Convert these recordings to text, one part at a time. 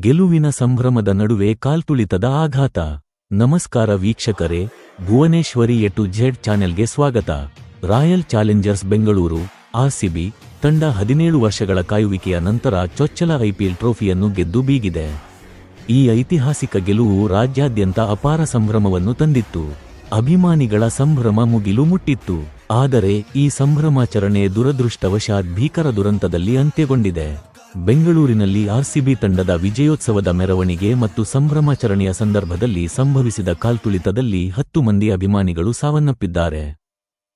ಗೆಲುವಿನ ಸಂಭ್ರಮದ ನಡುವೆ ಕಾಲ್ತುಳಿತದ ಆಘಾತ. ನಮಸ್ಕಾರ ವೀಕ್ಷಕರೇ, ಭುವನೇಶ್ವರಿ ಎಟು ಝೆಡ್ ಚಾನೆಲ್ಗೆ ಸ್ವಾಗತ. ರಾಯಲ್ ಚಾಲೆಂಜರ್ಸ್ ಬೆಂಗಳೂರು, ಆರ್ಸಿಬಿ, ತಂಡ ಹದಿನೇಳು ವರ್ಷಗಳ ಕಾಯುವಿಕೆಯ ನಂತರ ಚೊಚ್ಚಲ ಐಪಿಎಲ್ ಟ್ರೋಫಿಯನ್ನು ಗೆದ್ದು ಬೀಗಿದೆ. ಈ ಐತಿಹಾಸಿಕ ಗೆಲುವು ರಾಜ್ಯಾದ್ಯಂತ ಅಪಾರ ಸಂಭ್ರಮವನ್ನು ತಂದಿತ್ತು. ಅಭಿಮಾನಿಗಳ ಸಂಭ್ರಮ ಮುಗಿಲು ಮುಟ್ಟಿತ್ತು. ಆದರೆ ಈ ಸಂಭ್ರಮಾಚರಣೆ ದುರದೃಷ್ಟವಶಾತ್ ಭೀಕರ ದುರಂತದಲ್ಲಿ ಅಂತ್ಯಗೊಂಡಿದೆ. ಬೆಂಗಳೂರಿನಲ್ಲಿ ಆರ್ಸಿಬಿ ತಂಡದ ವಿಜಯೋತ್ಸವದ ಮೆರವಣಿಗೆ ಮತ್ತು ಸಂಭ್ರಮಾಚರಣೆಯ ಸಂದರ್ಭದಲ್ಲಿ ಸಂಭವಿಸಿದ ಕಾಲ್ತುಳಿತದಲ್ಲಿ ಹತ್ತು ಮಂದಿ ಅಭಿಮಾನಿಗಳು ಸಾವನ್ನಪ್ಪಿದ್ದಾರೆ.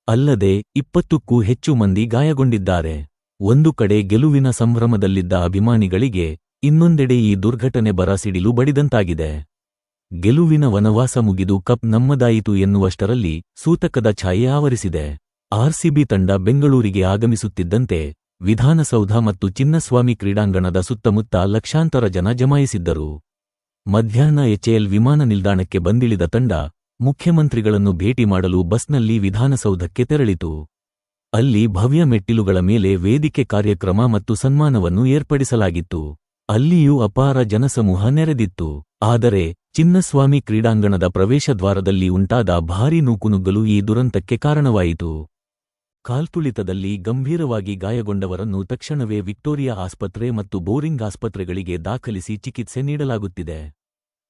ಅಲ್ಲದೆ, ಇಪ್ಪತ್ತಕ್ಕೂ ಹೆಚ್ಚು ಮಂದಿ ಗಾಯಗೊಂಡಿದ್ದಾರೆ. ಒಂದು ಕಡೆ ಗೆಲುವಿನ ಸಂಭ್ರಮದಲ್ಲಿದ್ದ ಅಭಿಮಾನಿಗಳಿಗೆ, ಇನ್ನೊಂದೆಡೆ ಈ ದುರ್ಘಟನೆ ಬರಸಿಡಿಲು ಬಡಿದಂತಾಗಿದೆ. ಗೆಲುವಿನ ವನವಾಸ ಮುಗಿದು ಕಪ್ ನಮ್ಮದಾಯಿತು ಎನ್ನುವಷ್ಟರಲ್ಲಿ ಸೂತಕದ ಛಾಯೆ ಆವರಿಸಿದೆ. ಆರ್ಸಿಬಿ ತಂಡ ಬೆಂಗಳೂರಿಗೆ ಆಗಮಿಸುತ್ತಿದ್ದಂತೆ ವಿಧಾನಸೌಧ ಮತ್ತು ಚಿನ್ನಸ್ವಾಮಿ ಕ್ರೀಡಾಂಗಣದ ಸುತ್ತಮುತ್ತ ಲಕ್ಷಾಂತರ ಜನ ಜಮಾಯಿಸಿದ್ದರು. ಮಧ್ಯಾಹ್ನ ಎಚ್ಎಎಲ್ ವಿಮಾನ ನಿಲ್ದಾಣಕ್ಕೆ ಬಂದಿಳಿದ ತಂಡ ಮುಖ್ಯಮಂತ್ರಿಗಳನ್ನು ಭೇಟಿ ಮಾಡಲು ಬಸ್ನಲ್ಲಿ ವಿಧಾನಸೌಧಕ್ಕೆ ತೆರಳಿತು. ಅಲ್ಲಿ ಭವ್ಯ ಮೆಟ್ಟಿಲುಗಳ ಮೇಲೆ ವೇದಿಕೆ ಕಾರ್ಯಕ್ರಮ ಮತ್ತು ಸನ್ಮಾನವನ್ನು ಏರ್ಪಡಿಸಲಾಗಿತ್ತು. ಅಲ್ಲಿಯೂ ಅಪಾರ ಜನಸಮೂಹ ನೆರೆದಿತ್ತು. ಆದರೆ, ಚಿನ್ನಸ್ವಾಮಿ ಕ್ರೀಡಾಂಗಣದ ಪ್ರವೇಶದ್ವಾರದಲ್ಲಿ ಉಂಟಾದ ಭಾರೀ ನೂಕುನುಗ್ಗಲು ಈ ದುರಂತಕ್ಕೆ ಕಾರಣವಾಯಿತು. ಕಾಲ್ತುಳಿತದಲ್ಲಿ ಗಂಭೀರವಾಗಿ ಗಾಯಗೊಂಡವರನ್ನು ತಕ್ಷಣವೇ ವಿಕ್ಟೋರಿಯಾ ಆಸ್ಪತ್ರೆ ಮತ್ತು ಬೋರಿಂಗ್ ಆಸ್ಪತ್ರೆಗಳಿಗೆ ದಾಖಲಿಸಿ ಚಿಕಿತ್ಸೆ ನೀಡಲಾಗುತ್ತಿದೆ.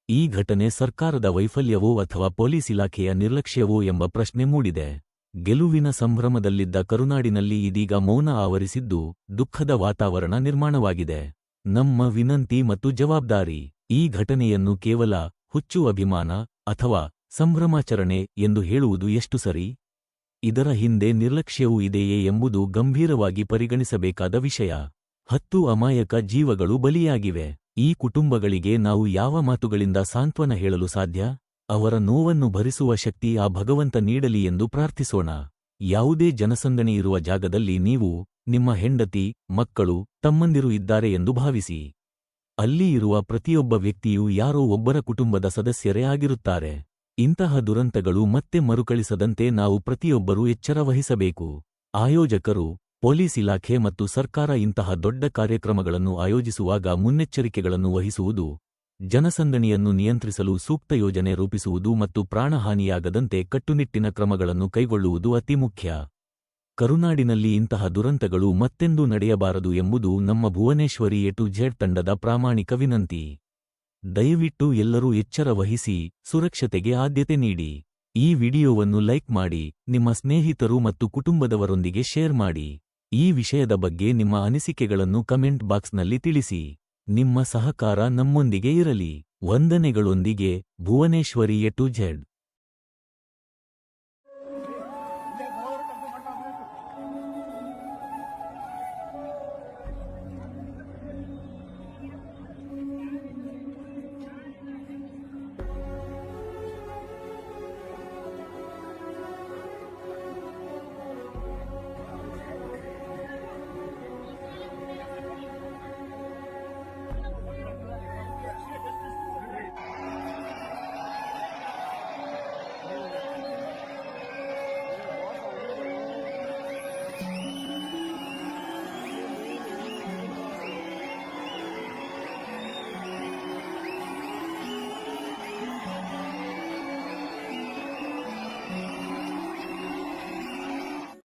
ಈ ಘಟನೆ ಸರ್ಕಾರದ ವೈಫಲ್ಯವೋ ಅಥವಾ ಪೊಲೀಸ್ ಇಲಾಖೆಯ ನಿರ್ಲಕ್ಷ್ಯವೋ ಎಂಬ ಪ್ರಶ್ನೆ ಮೂಡಿದೆ. ಗೆಲುವಿನ ಸಂಭ್ರಮದಲ್ಲಿದ್ದ ಕರುನಾಡಿನಲ್ಲಿ ಇದೀಗ ಮೌನ ಆವರಿಸಿದ್ದು ದುಃಖದ ವಾತಾವರಣ ನಿರ್ಮಾಣವಾಗಿದೆ. ನಮ್ಮ ವಿನಂತಿ ಮತ್ತು ಜವಾಬ್ದಾರಿ, ಈ ಘಟನೆಯನ್ನು ಕೇವಲ ಹುಚ್ಚು ಅಭಿಮಾನ ಅಥವಾ ಸಂಭ್ರಮಾಚರಣೆ ಎಂದು ಹೇಳುವುದು ಎಷ್ಟು ಸರಿ? ಇದರ ಹಿಂದೆ ನಿರ್ಲಕ್ಷ್ಯವೂ ಇದೆಯೇ ಎಂಬುದು ಗಂಭೀರವಾಗಿ ಪರಿಗಣಿಸಬೇಕಾದ ವಿಷಯ. ಹತ್ತು ಅಮಾಯಕ ಜೀವಗಳು ಬಲಿಯಾಗಿವೆ. ಈ ಕುಟುಂಬಗಳಿಗೆ ನಾವು ಯಾವ ಮಾತುಗಳಿಂದ ಸಾಂತ್ವನ ಹೇಳಲು ಸಾಧ್ಯ? ಅವರ ನೋವನ್ನು ಭರಿಸುವ ಶಕ್ತಿ ಆ ಭಗವಂತ ನೀಡಲಿ ಎಂದು ಪ್ರಾರ್ಥಿಸೋಣ. ಯಾವುದೇ ಜನಸಂದಣಿ ಇರುವ ಜಾಗದಲ್ಲಿ ನೀವು, ನಿಮ್ಮ ಹೆಂಡತಿ, ಮಕ್ಕಳು, ತಮ್ಮಂದಿರು ಇದ್ದಾರೆ ಎಂದು ಭಾವಿಸಿ. ಅಲ್ಲಿ ಇರುವ ಪ್ರತಿಯೊಬ್ಬ ವ್ಯಕ್ತಿಯೂ ಯಾರೋ ಒಬ್ಬರ ಕುಟುಂಬದ ಸದಸ್ಯರೇ ಆಗಿರುತ್ತಾರೆ. ಇಂತಹ ದುರಂತಗಳು ಮತ್ತೆ ಮರುಕಳಿಸದಂತೆ ನಾವು ಪ್ರತಿಯೊಬ್ಬರೂ ಎಚ್ಚರ ವಹಿಸಬೇಕು. ಆಯೋಜಕರು, ಪೊಲೀಸ್ ಇಲಾಖೆ ಮತ್ತು ಸರ್ಕಾರ ಇಂತಹ ದೊಡ್ಡ ಕಾರ್ಯಕ್ರಮಗಳನ್ನು ಆಯೋಜಿಸುವಾಗ ಮುನ್ನೆಚ್ಚರಿಕೆಗಳನ್ನು ವಹಿಸುವುದು, ಜನಸಂದಣಿಯನ್ನು ನಿಯಂತ್ರಿಸಲು ಸೂಕ್ತ ಯೋಜನೆ ರೂಪಿಸುವುದು ಮತ್ತು ಪ್ರಾಣಹಾನಿಯಾಗದಂತೆ ಕಟ್ಟುನಿಟ್ಟಿನ ಕ್ರಮಗಳನ್ನು ಕೈಗೊಳ್ಳುವುದು ಅತಿ ಮುಖ್ಯ. ಕರುನಾಡಿನಲ್ಲಿ ಇಂತಹ ದುರಂತಗಳು ಮತ್ತೆಂದೂ ನಡೆಯಬಾರದು ಎಂಬುದು ನಮ್ಮ ಭುವನೇಶ್ವರಿ ಎಟು ಝೆಡ್ ತಂಡದ ಪ್ರಾಮಾಣಿಕ ವಿನಂತಿ. ದಯವಿಟ್ಟು ಎಲ್ಲರೂ ಎಚ್ಚರ ವಹಿಸಿ ಸುರಕ್ಷತೆಗೆ ಆದ್ಯತೆ ನೀಡಿ. ಈ ವಿಡಿಯೋವನ್ನು ಲೈಕ್ ಮಾಡಿ, ನಿಮ್ಮ ಸ್ನೇಹಿತರು ಮತ್ತು ಕುಟುಂಬದವರೊಂದಿಗೆ ಶೇರ್ ಮಾಡಿ. ಈ ವಿಷಯದ ಬಗ್ಗೆ ನಿಮ್ಮ ಅನಿಸಿಕೆಗಳನ್ನು ಕಮೆಂಟ್ ಬಾಕ್ಸ್ನಲ್ಲಿ ತಿಳಿಸಿ. ನಿಮ್ಮ ಸಹಕಾರ ನಮ್ಮೊಂದಿಗೆ ಇರಲಿ. ವಂದನೆಗಳೊಂದಿಗೆ ಭುವನೇಶ್ವರಿ ಎ ಟು ಝೆಡ್.